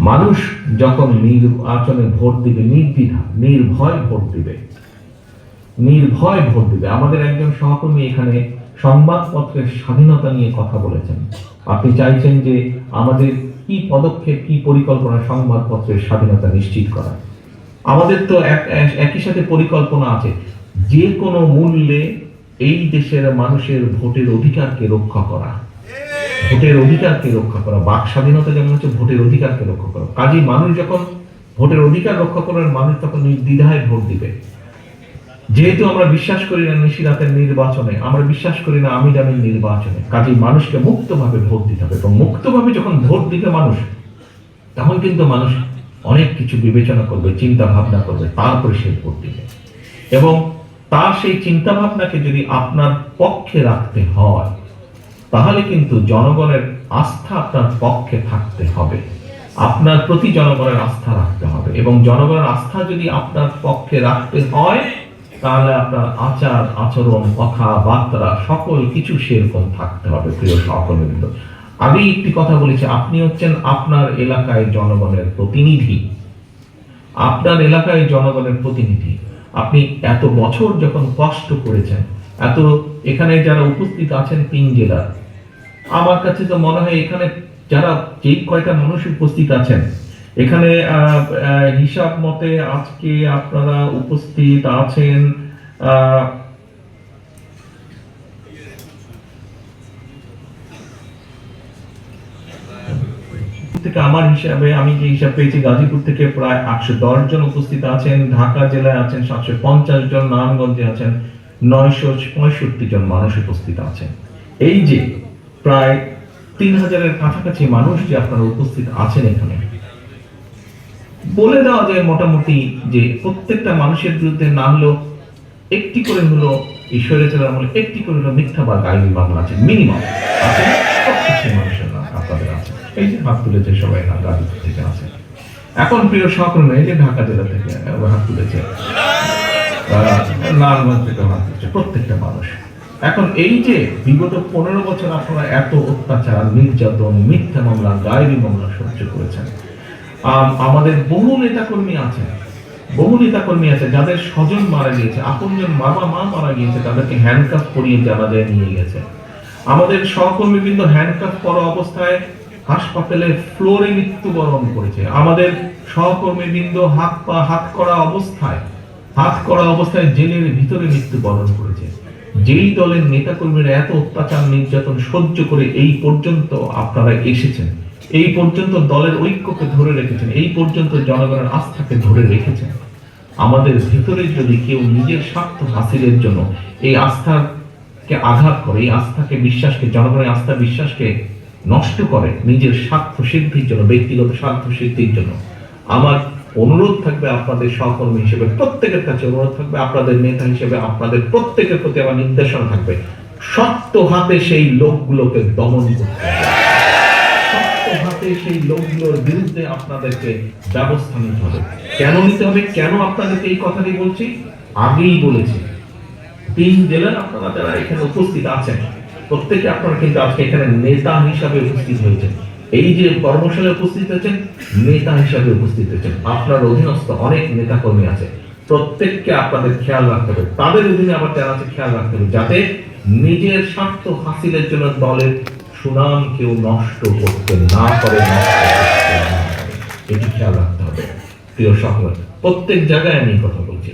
মানুষ যখন নির্বাচনে ভোট দিবে নির্দ্বিধা নির্ভয় ভোট দিবে। নির্ভয় ভোট দিবে। আমাদের একজন সহকর্মী এখানে সংবাদপত্রের স্বাধীনতা নিয়ে কথা বলেছেন। আপনি চাইছেন যে আমাদের কি পদক্ষেপ, কি পরিকল্পনা সংবাদপত্রের স্বাধীনতা নিশ্চিত করা আমাদের তো এক- এক- একই সাথে পরিকল্পনা আছে। যে কোনো মূল্যে এই দেশের মানুষের ভোটের অধিকারকে রক্ষা করা। ভোটের অধিকারকে রক্ষা করা, বাক স্বাধীনতা যেমন হচ্ছে ভোটের অধিকারকে রক্ষা করা। কাজী মানুষ যখন ভোটের অধিকার রক্ষা করার, মানুষ তখন নির্দ্বিধায় ভোট দিবে। যেহেতু আমরা বিশ্বাস করি না নিশিরাতের নির্বাচনে, আমরা বিশ্বাস করি না আমি জামিন নির্বাচনে, কাজী মানুষকে মুক্তভাবে ভোট দিতে হবে। এবং মুক্তভাবে যখন ভোট দিবে মানুষ, তখন কিন্তু মানুষ অনেক কিছু বিবেচনা করবে চিন্তা ভাবনা করবে, তারপরে সে ভোট দিবে। এবং তার সেই চিন্তা ভাবনাকে যদি আপনার পক্ষে রাখতে হয় তাহলে কিন্তু জনগণের আস্থা আপনার পক্ষে থাকতে হবে। আপনার প্রতি জনগণের আস্থা রাখতে হবে এবং জনগণের আস্থা যদি আপনার পক্ষে রাখতে হয়, তাহলে আপনার আচার, আচরণ, কথাবার্তা, সকল কিছু সেরকম থাকতে হবে, প্রিয় সহকর্মীবৃন্দ। আমি একটি কথা বলেছি, আপনি হচ্ছেন আপনার এলাকায় জনগণের প্রতিনিধি। আপনার এলাকায় জনগণের প্রতিনিধি। আপনি এত বছর যখন কষ্ট করেছেন এত এখানে যারা উপস্থিত আছেন তিন জেলার আমার কাছে তো মনে হয় এখানে যারা যে কয়টা মানুষ উপস্থিত আছেন, এখানে হিসাব মতে আজকে আপনারা উপস্থিত আছেন থেকে আমার হিসাবে, আমি যে হিসাব পেয়েছি, গাজীপুর থেকে প্রায় আটশো দশ জন উপস্থিত আছেন, ঢাকা জেলায় আছেন সাতশো পঞ্চাশ জন, নারায়ণগঞ্জে আছেন নয়শো পঁয়ষট্টি জন মানুষ উপস্থিত আছেন। এই যে প্রায় তিন হাজারের কাছাকাছি মানুষ যে আপনারা উপস্থিত আছেন এখানে, বলে দেওয়া যায় মোটামুটি যে প্রত্যেকটা মানুষের বিরুদ্ধে না হলেও একটি করে হলো ঈশ্বরের আমলে একটি করে হলো মিথ্যা বা গাইবি মামলা আছে মিনিমাম আছে প্রত্যেকটি মানুষের নাম আপনাদের আছে। এই যে হাত তুলেছে সবাই না গাজীপুর থেকে আছে এখন প্রিয় সহকর্মী এই যে ঢাকা জেলা থেকে হাত তুলেছে। থেকে হাত প্রত্যেকটা মানুষ। এখন এই যে বিগত পনেরো বছর আপনারা এত অত্যাচার, নির্যাতন, মিথ্যা মামলা গায়েবী মামলা সহ্য করেছেন। আমাদের বহু নেতাকর্মী আছে বহু নেতাকর্মী আছে যাদের স্বজন মারা গিয়েছে, আপনজন মামা, মা মারা গিয়েছে, তাদেরকে হ্যান্ডকাফ পরিয়ে জানাজায় নিয়ে গেছে। আমাদের সহকর্মী সহকর্মীবৃন্দ হ্যান্ডকাফ করা অবস্থায় হাসপাতালে ফ্লোরে মৃত্যুবরণ করেছে। আমাদের সহকর্মীবৃন্দ হাত পা, হাত করা অবস্থায় হাত করা অবস্থায় জেলের ভিতরে মৃত্যুবরণ করেছে। যেই দলের নেতাকর্মীরা এত অত্যাচার, নির্যাতন সহ্য করে এই পর্যন্ত আপনারা এসেছেন, এই পর্যন্ত দলের ঐক্যকে ধরে রেখেছেন, এই পর্যন্ত জনগণের আস্থাকে ধরে রেখেছেন। আমাদের ভিতরে যদি কেউ নিজের স্বার্থ হাসিলের জন্য এই আস্থাকে আঘাত করে, এই আস্থাকে বিশ্বাসকে, জনগণের আস্থা বিশ্বাসকে নষ্ট করে, নিজের স্বার্থ সিদ্ধির জন্য, ব্যক্তিগত স্বার্থ সিদ্ধির জন্য, আমার অনুরোধ থাকবে আপনাদের সহকর্মী হিসেবে, প্রত্যেকের কাছে অনুরোধ থাকবে, আপনাদের নেতা হিসেবে, আপনাদের প্রত্যেকের প্রতি আমার নির্দেশনা থাকবে। শক্ত হাতে সেই লোকগুলোকে দমন করতে হাতে সেই লোকগুলোর বিরুদ্ধে আপনাদেরকে ব্যবস্থা নিতে হবে। কেন নিতে হবে? কেন আপনাদেরকে এই কথাটি বলছি? আগেই বলেছি, তিন জেলার আপনারা যারা এখানে উপস্থিত আছেন, প্রত্যেকে আপনারা কিন্তু আজকে এখানে নেতা হিসাবে উপস্থিত হয়েছেন। এই যে কর্মশালায় উপস্থিত হয়েছেন, নেতা হিসাবে উপস্থিত হয়েছেন। আপনার অধীনস্থ অনেক নেতা কর্মী আছে। প্রত্যেককে আপনাদের খেয়াল রাখতে হবে। তাদের অধীনে আবার যারা আছে, খেয়াল রাখতে হবে, যাতে নিজের স্বার্থ হাসিলের জন্য দলের সুনাম কেউ নষ্ট করতে না করে। এটি খেয়াল রাখতে হবে। প্রিয় সকল, প্রত্যেক জায়গায় আমি কথা বলছি